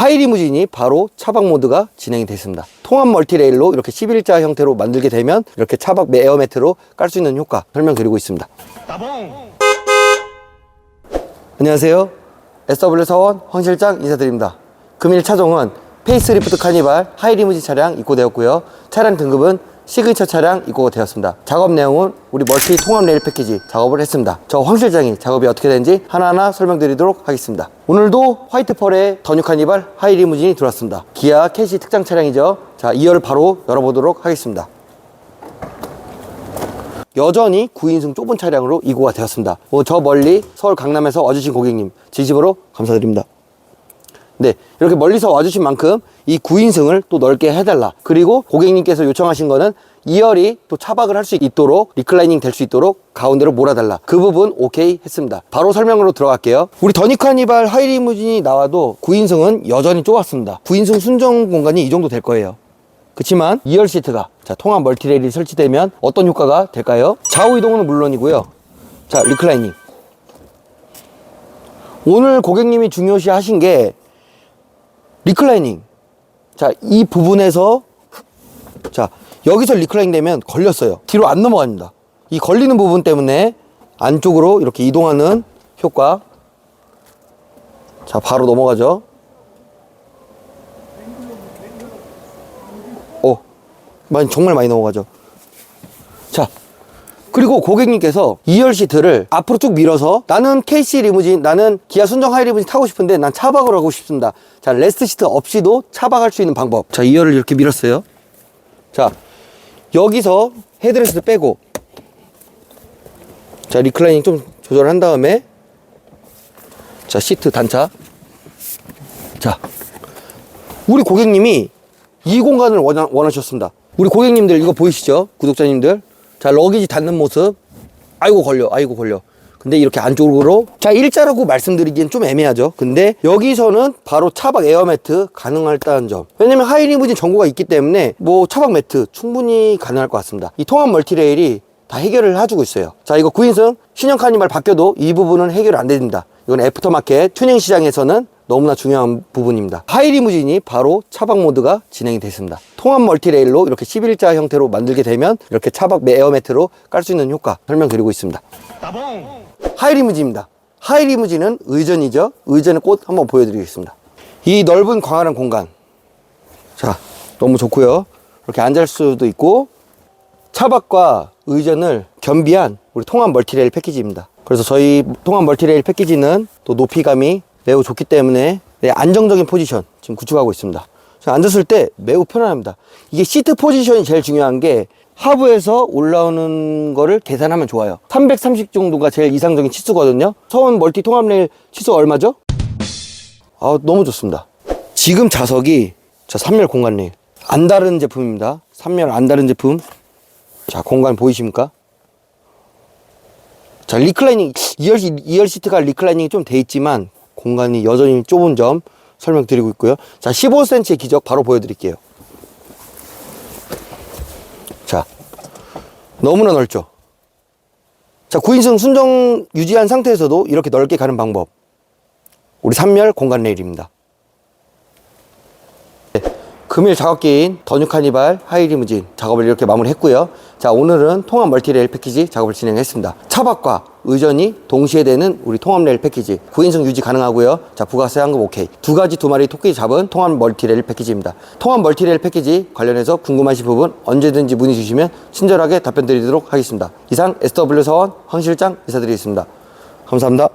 하이리무진이 바로 차박 모드가 진행이 됐습니다. 통합 멀티레일로 이렇게 11자 형태로 만들게 되면 이렇게 차박 에어 매트로 깔 수 있는 효과 설명드리고 있습니다. 안녕하세요. SW 사원 황 실장 인사드립니다. 금일 차종은 페이스리프트 카니발 하이리무진 차량 입고되었고요. 차량 등급은 시그니처 차량 입고가 되었습니다. 작업 내용은 우리 멀티 통합 레일 패키지 작업을 했습니다. 저 황 실장이 작업이 어떻게 되는지 하나하나 설명드리도록 하겠습니다. 오늘도 화이트 펄의 더뉴 카니발 하이 리무진이 들어왔습니다. 기아 캐시 특장 차량이죠. 자, 2열을 바로 열어보도록 하겠습니다. 여전히 9인승 좁은 차량으로 이고가 되었습니다. 어, 저 멀리 서울 강남에서 와주신 고객님 진심으로 감사드립니다. 네, 이렇게 멀리서 와주신 만큼 이 9인승을 또 넓게 해달라. 그리고 고객님께서 요청하신 거는 2열이 또 차박을 할 수 있도록 리클라이닝 될 수 있도록 가운데로 몰아달라. 그 부분 오케이 했습니다. 바로 설명으로 들어갈게요. 우리 더니카니발 하이리무진이 나와도 9인승은 여전히 좁았습니다. 9인승 순정 공간이 이 정도 될 거예요. 그렇지만 2열 시트가 자 통합 멀티레일이 설치되면 어떤 효과가 될까요? 좌우 이동은 물론이고요. 자 리클라이닝. 오늘 고객님이 중요시 하신 게 리클라이닝. 자 이 부분에서 자 여기서 리클라이닝 되면 걸렸어요. 뒤로 안 넘어갑니다. 이 걸리는 부분 때문에 안쪽으로 이렇게 이동하는 효과. 자 바로 넘어가죠. 오, 많이, 정말 많이 넘어가죠. 자, 그리고 고객님께서 2열 시트를 앞으로 쭉 밀어서 나는 KC 리무진, 나는 기아 순정 하이 리무진 타고 싶은데 난 차박을 하고 싶습니다. 자, 레스트 시트 없이도 차박할 수 있는 방법. 자, 2열을 이렇게 밀었어요. 자, 여기서 헤드레스트 빼고 자, 리클라이닝 좀 조절한 다음에 자, 시트 단차. 자, 우리 고객님이 이 공간을 원하, 원하셨습니다. 우리 고객님들 이거 보이시죠? 구독자님들. 자, 러기지 닫는 모습. 아이고 걸려. 아이고 걸려. 근데 이렇게 안쪽으로 자 일자라고 말씀드리기엔 좀 애매하죠 근데 여기서는 바로 차박 에어매트 가능하다는 점 왜냐면 하이리무진 전구가 있기 때문에 뭐 차박 매트 충분히 가능할 것 같습니다 이 통합 멀티레일이 다 해결을 해주고 있어요 자 이거 9인승 신형 카니발 바뀌어도 이 부분은 해결 안 됩니다 이건 애프터마켓 튜닝 시장에서는 너무나 중요한 부분입니다. 하이리무진이 바로 차박 모드가 진행이 됐습니다. 통합 멀티레일로 이렇게 11자 형태로 만들게 되면 이렇게 차박 에어매트로 깔 수 있는 효과 설명드리고 있습니다. 하이리무진입니다. 하이리무진은 의전이죠. 의전의 꽃 한번 보여드리겠습니다. 이 넓은 광활한 공간. 자, 너무 좋고요. 이렇게 앉을 수도 있고 차박과 의전을 겸비한 우리 통합 멀티레일 패키지입니다. 그래서 저희 통합 멀티레일 패키지는 또 높이감이 매우 좋기 때문에 네, 안정적인 포지션 지금 구축하고 있습니다. 자, 앉았을 때 매우 편안합니다. 이게 시트 포지션이 제일 중요한 게 하부에서 올라오는 거를 계산하면 좋아요. 330 정도가 제일 이상적인 치수거든요. 서원 멀티 통합 레일 치수 얼마죠? 아, 너무 좋습니다. 지금 자석이 자, 3열 공간 레일. 안 다른 제품입니다. 3열 안 다른 제품. 자, 공간 보이십니까? 자, 리클라이닝, 2열, 시- 2열 시트가 리클라이닝이 좀 돼 있지만 공간이 여전히 좁은 점 설명드리고 있고요. 자, 15cm의 기적 바로 보여드릴게요. 자, 너무나 넓죠? 자, 9인승 순정 유지한 상태에서도 이렇게 넓게 가는 방법. 우리 3열 공간 레일입니다. 네, 금일 작업기인 더뉴 카니발 하이리무진 작업을 이렇게 마무리했고요. 자, 오늘은 통합 멀티레일 패키지 작업을 진행했습니다. 차박과 의전이 동시에 되는 우리 통합 레일 패키지 9인승 유지 가능하고요. 자, 부가세 환급 오케이. 두 가지 두 마리 토끼 잡은 통합 멀티레일 패키지입니다. 통합 멀티레일 패키지 관련해서 궁금하신 부분 언제든지 문의 주시면 친절하게 답변 드리도록 하겠습니다. 이상 SW 사원 황 실장 인사드리겠습니다. 감사합니다.